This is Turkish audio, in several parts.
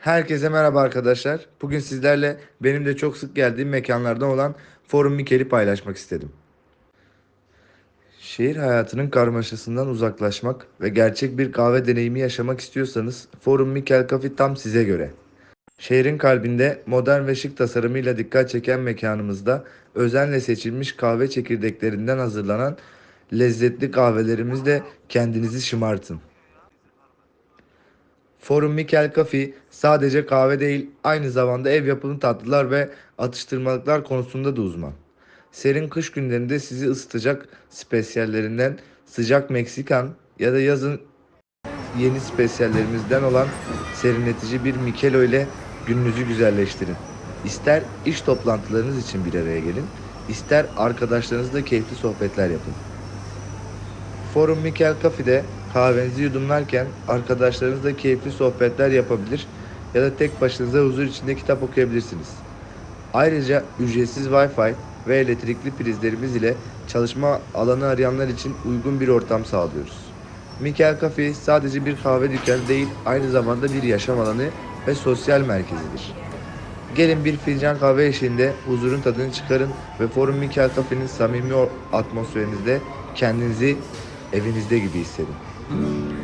Herkese merhaba arkadaşlar. Bugün sizlerle benim de çok sık geldiğim mekanlardan olan Forum Mikel'i paylaşmak istedim. Şehir hayatının karmaşasından uzaklaşmak ve gerçek bir kahve deneyimi yaşamak istiyorsanız Forum Mikel Cafe tam size göre. Şehrin kalbinde modern ve şık tasarımıyla dikkat çeken mekanımızda özenle seçilmiş kahve çekirdeklerinden hazırlanan lezzetli kahvelerimizle kendinizi şımartın. Forum Mikel Cafe sadece kahve değil aynı zamanda ev yapımı tatlılar ve atıştırmalıklar konusunda da uzman. Serin kış günlerinde sizi ısıtacak spesiyallerinden sıcak Meksikan ya da yazın yeni spesiyallerimizden olan serinletici bir Mikelo ile gününüzü güzelleştirin. İster iş toplantılarınız için bir araya gelin, ister arkadaşlarınızla keyifli sohbetler yapın. Forum Mikel Cafe'de kahvenizi yudumlarken arkadaşlarınızla keyifli sohbetler yapabilir ya da tek başınıza huzur içinde kitap okuyabilirsiniz. Ayrıca ücretsiz Wi-Fi ve elektrikli prizlerimiz ile çalışma alanı arayanlar için uygun bir ortam sağlıyoruz. Mikel Cafe sadece bir kahve dükkanı değil, aynı zamanda bir yaşam alanı ve sosyal merkezidir. Gelin bir fincan kahve eşliğinde huzurun tadını çıkarın ve Forum Mikel Cafe'nin samimi atmosferinizde kendinizi evinizde gibi hissedin. Mm-hmm.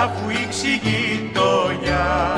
μορτάκι να βουήξει η γειτονιά.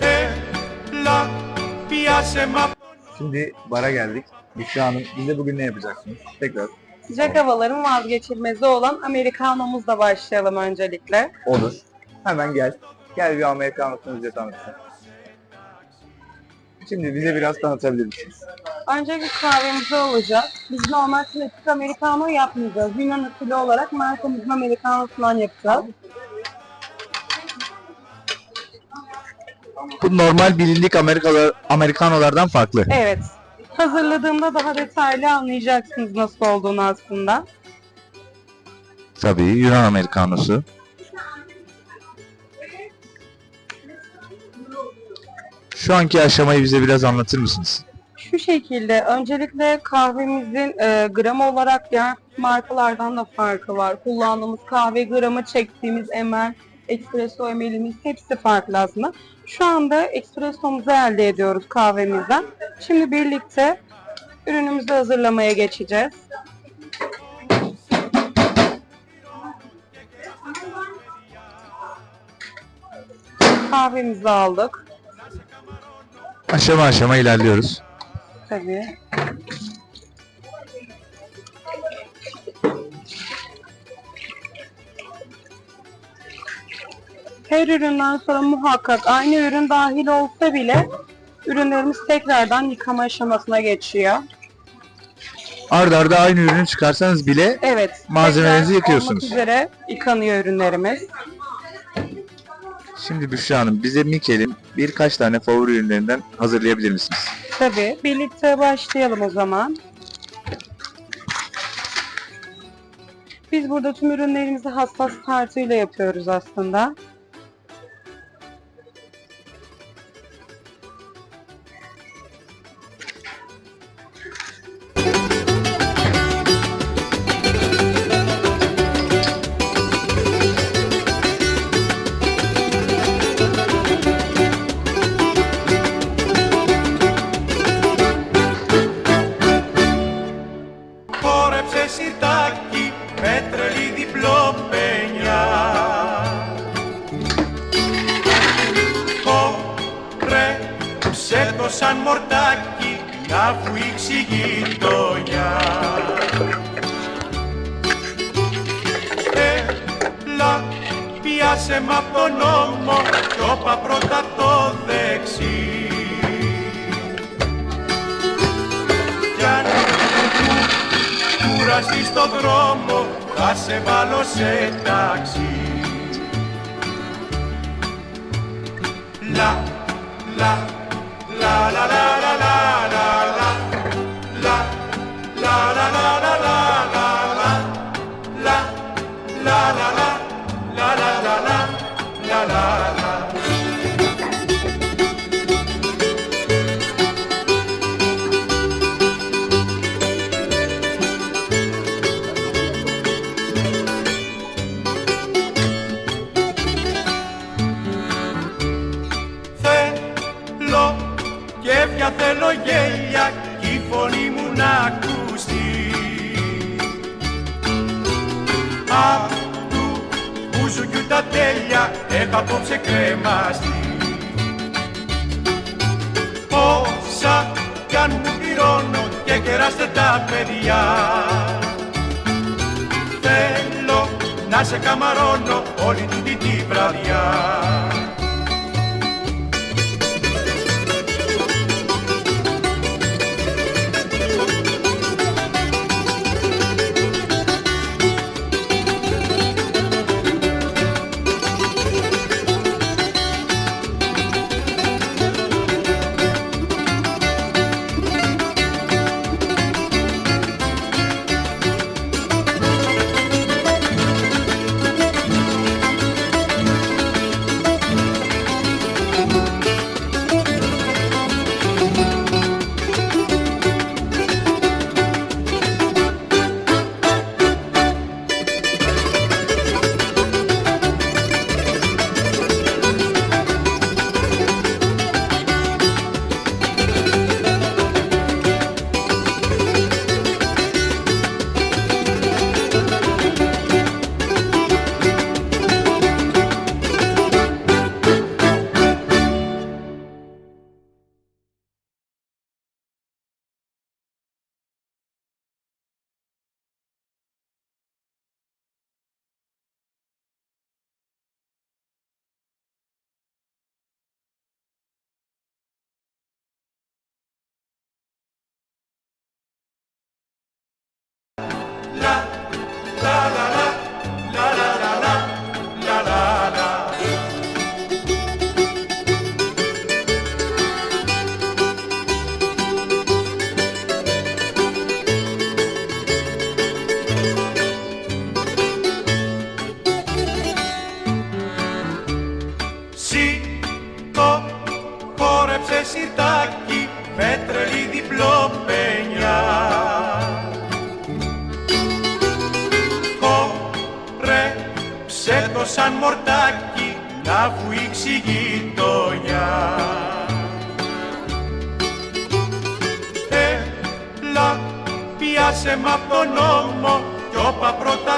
Έλα, πιάσε μ' απ' Şimdi bara geldik. Büşra Hanım, bize bugün ne yapacaksınız? Tekrar. Sıcak havaların vazgeçilmezi olan Amerikanomuzla başlayalım öncelikle. Olur. Hemen gel. Gel bir Amerikanlısını bize tanıtsın. Şimdi bize biraz tanıtabilir misiniz? Öncelikle kahvemizi olacak. Biz normal klasik Amerikano yapmayacağız. Yunan usulü olarak markamızın Amerikanosundan yapacağız. Bu normal bilindik Amerikalı, Amerikanolardan farklı. Evet. Hazırladığımda daha detaylı anlayacaksınız nasıl olduğunu aslında. Tabii Yunan Amerikanosu. Şu anki aşamayı bize biraz anlatır mısınız? Şu şekilde öncelikle kahvemizin e, gram olarak diğer markalardan da farkı var. Kullandığımız kahve gramı, çektiğimiz emel, espresso emelimiz hepsi farklı aslında. Şu anda espressomuzu elde ediyoruz kahvemizden. Şimdi birlikte ürünümüzü hazırlamaya geçeceğiz. Kahvemizi aldık. Aşama aşama ilerliyoruz. Tabii. Her üründen sonra muhakkak aynı ürün dahil olsa bile ürünlerimiz tekrardan yıkama aşamasına geçiyor. Arda arda aynı ürünü çıkarsanız bile Evet. Malzemelerinizi tekrar yıkıyorsunuz. olmak üzere yıkanıyor ürünlerimiz. Şimdi Büşra Hanım bize Mikel'in birkaç tane favori ürünlerinden hazırlayabilir misiniz? Tabii. Birlikte başlayalım o zaman. Biz burada tüm ürünlerimizi hassas tartıyla yapıyoruz aslında. Σαν μορτάκι να βουήξει η γειτονιά. πιάσε μ' απ' τον νόμο κι όπα πρώτα το δεξί. Κι αν μου κουραστείς στο δρόμο θα σε βάλω σε ταξί. La, la, τα τέλεια έχω απόψε κρεμαστεί Όσα κι αν μου πληρώνω και κεράστε τα παιδιά. Θέλω να σε καμαρώνω όλη τούτη τη βραδιά χόρεψε σιρτάκι με τρελή διπλοπενιά. Χόρεψε το σαν μορτάκι να βουήξει η γειτονιά. Έλα, πιάσε μ' απ' τον νόμο κι όπα πρώτα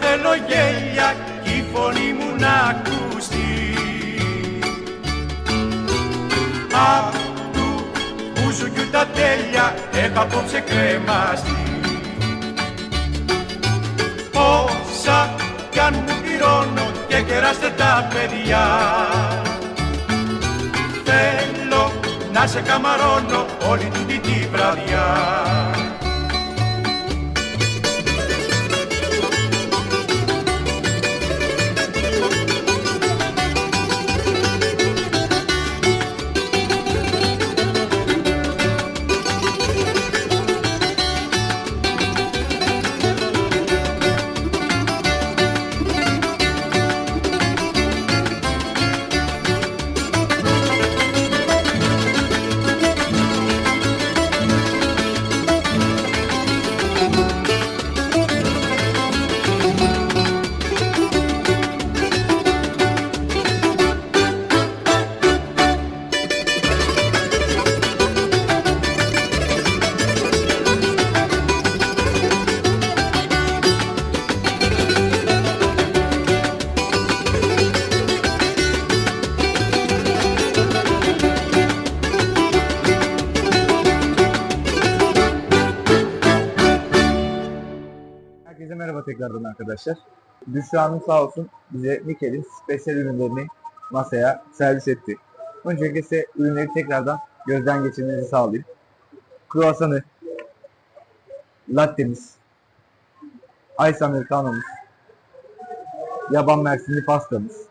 θέλω γέλια κι η φωνή μου να ακουστεί. Απ' του μπουζουκιού τα τέλεια έχω απόψε κρεμαστεί. Όσα κι αν μου πληρώνω και κεράστε τα παιδιά. Θέλω να σε καμαρώνω όλη τούτη τη βραδιά arkadaşlar. Büşra Hanım sağ olsun bize Nikel'in spesiyel ürünlerini masaya servis etti. Öncelikle size ürünleri tekrardan gözden geçirmenizi sağlayayım. Kruvasanı, lattemiz, ice americanomuz, yaban mersinli pastamız,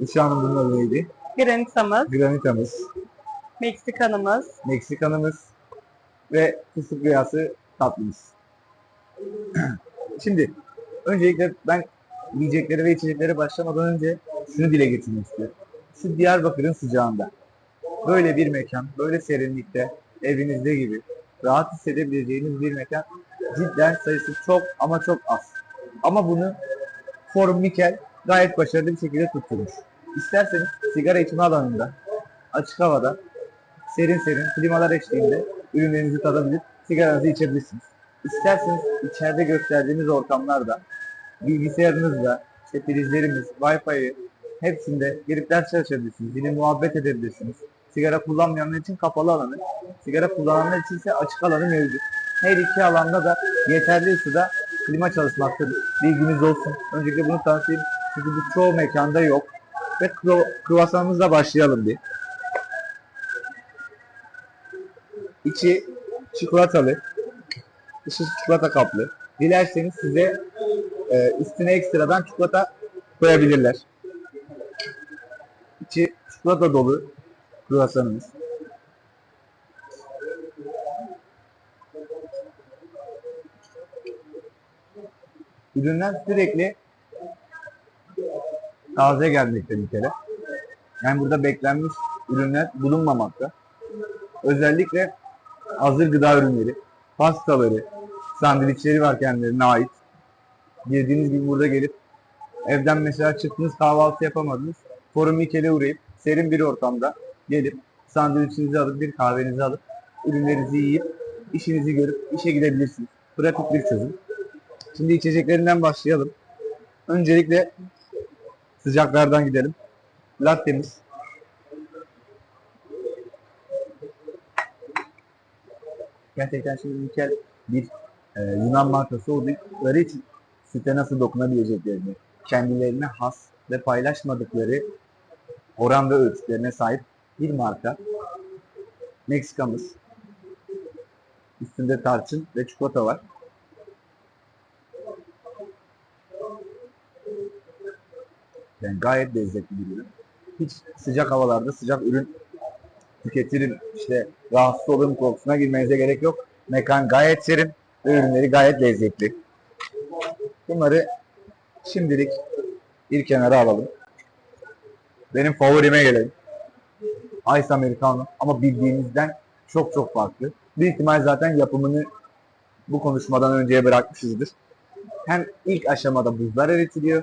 Büşra Hanım bunun adı neydi? Granitamız, Granitamız, Meksikanımız, Meksikanımız ve fıstık rüyası tatlımız. Şimdi öncelikle ben yiyeceklere ve içeceklere başlamadan önce şunu dile getirmek istiyorum. Şu Diyarbakır'ın sıcağında böyle bir mekan, böyle serinlikte, evinizde gibi rahat hissedebileceğiniz bir mekan cidden sayısı çok ama çok az. Ama bunu Forum Mikel gayet başarılı bir şekilde tutturmuş. İsterseniz sigara içme alanında, açık havada serin serin klimalar eşliğinde ürünlerinizi tadabilir, sigaranızı içebilirsiniz. İsterseniz içeride gösterdiğimiz ortamlarda bilgisayarınızla, işte prizlerimiz, Wi-Fi'yi hepsinde girip ders çalışabilirsiniz. Yine muhabbet edebilirsiniz. Sigara kullanmayanlar için kapalı alanı, sigara kullananlar için ise açık alanı mevcut. Her iki alanda da yeterli ısıda klima çalışmaktadır. Bilginiz olsun. Öncelikle bunu tanıtayım. Çünkü bu çoğu mekanda yok. Ve kru- kruvasanımızla başlayalım bir. İçi çikolatalı, dışı çikolata kaplı. Dilerseniz size e, üstüne ekstradan çikolata koyabilirler. İçi çikolata dolu kruvasanımız. Ürünler sürekli taze gelmekte bir kere. Yani burada beklenmiş ürünler bulunmamakta. Özellikle hazır gıda ürünleri, pastaları, sandviçleri var kendilerine ait. Girdiğiniz gibi burada gelip evden mesela çıktınız kahvaltı yapamadınız. Forum Mikel'e uğrayıp serin bir ortamda gelip sandviçinizi alıp bir kahvenizi alıp ürünlerinizi yiyip işinizi görüp işe gidebilirsiniz. Pratik bir çözüm. Şimdi içeceklerinden başlayalım. Öncelikle sıcaklardan gidelim. Latte'miz. Gerçekten şimdi Mikel bir e, Yunan markası oldukları için süte nasıl dokunabileceklerini, kendilerine has ve paylaşmadıkları oran ve ölçülerine sahip bir marka. Meksikamız. Üstünde tarçın ve çikolata var. Yani gayet lezzetli bir ürün. Hiç sıcak havalarda sıcak ürün tüketirim, işte rahatsız olurum korkusuna girmenize gerek yok. Mekan gayet serin ve ürünleri gayet lezzetli. Bunları şimdilik bir kenara alalım. Benim favorime gelelim. Ice Americano ama bildiğimizden çok çok farklı. Büyük ihtimal zaten yapımını bu konuşmadan önceye bırakmışızdır. Hem ilk aşamada buzlar eritiliyor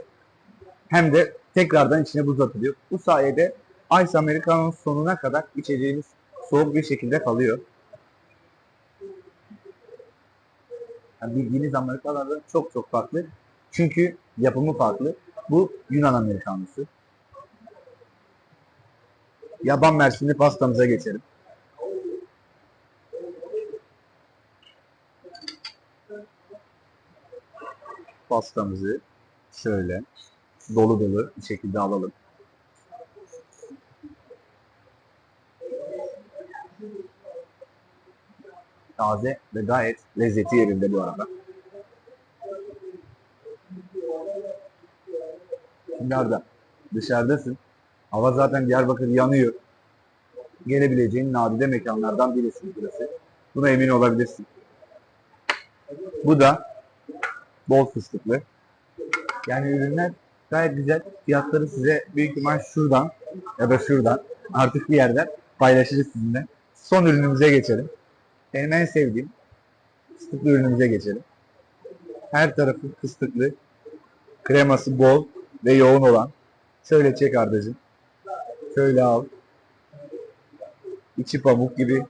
hem de tekrardan içine buz atılıyor. Bu sayede Ice Americano'nun sonuna kadar içeceğiniz soğuk bir şekilde kalıyor. Yani bildiğiniz Amerikano'dan çok çok farklı. Çünkü yapımı farklı. Bu Yunan Amerikanosu. Yaban mersinli pastamıza geçelim. Pastamızı şöyle dolu dolu bir şekilde alalım. Taze ve gayet lezzeti yerinde bu arada. Şimdi Arda, dışarıdasın. Hava zaten Diyarbakır yanıyor. Gelebileceğin nadide mekanlardan birisi burası. Buna emin olabilirsin. Bu da bol fıstıklı. Yani ürünler gayet güzel. Fiyatları size büyük ihtimal şuradan ya da şuradan artık bir yerden paylaşırız sizinle. Son ürünümüze geçelim. Benim en sevdiğim fıstıklı ürünümüze geçelim. Her tarafı fıstıklı, kreması bol ve yoğun olan. Şöyle çek Ardacığım. Şöyle al. İçi pamuk gibi,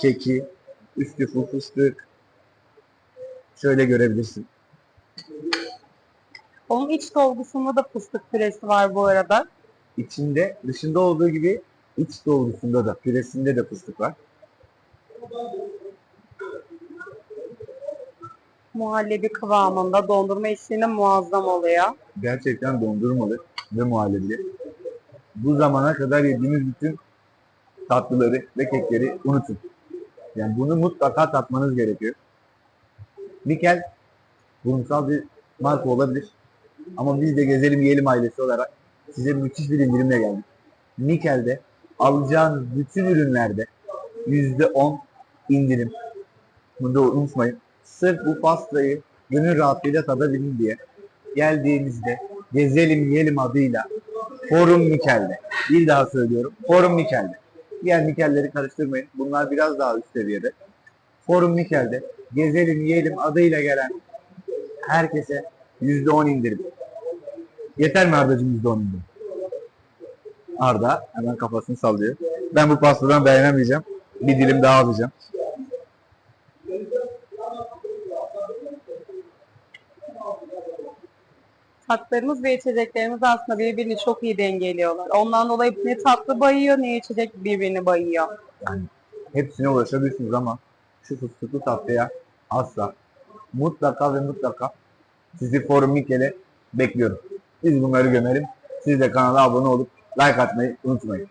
keki, üstü full fıstık. Şöyle görebilirsin. Onun iç dolgusunda da fıstık püresi var bu arada. İçinde, dışında olduğu gibi iç dolgusunda da, püresinde de fıstık var. Muhallebi kıvamında dondurma eşliğinde muazzam oluyor. Gerçekten dondurmalı ve muhallebili. Bu zamana kadar yediğimiz bütün tatlıları ve kekleri unutun. Yani bunu mutlaka tatmanız gerekiyor. Mikel kurumsal bir marka olabilir. Ama biz de gezelim yiyelim ailesi olarak size müthiş bir indirimle geldik. Mikel'de alacağınız bütün ürünlerde %10 indirim. Bunu da unutmayın. Sırf bu pastayı gönül rahatlığıyla tadabilin diye geldiğinizde gezelim yiyelim adıyla Forum Mikel'de. Bir daha söylüyorum. Forum Mikel'de. Diğer Mikel'leri karıştırmayın. Bunlar biraz daha üst seviyede. Forum Mikel'de gezelim yiyelim adıyla gelen herkese %10 indirim. Yeter mi Arda'cığım %10 indirim? Arda hemen kafasını sallıyor. Ben bu pastadan dayanameyeceğim. Bir dilim daha alacağım. Tatlarımız ve içeceklerimiz aslında birbirini çok iyi dengeliyorlar. Ondan dolayı ne tatlı bayıyor ne içecek birbirini bayıyor. hepsine ulaşabilirsiniz ama şu fıstıklı tatlıya asla mutlaka ve mutlaka sizi Forum Mikel'e bekliyorum. Biz bunları gömelim. Siz de kanala abone olup like atmayı unutmayın.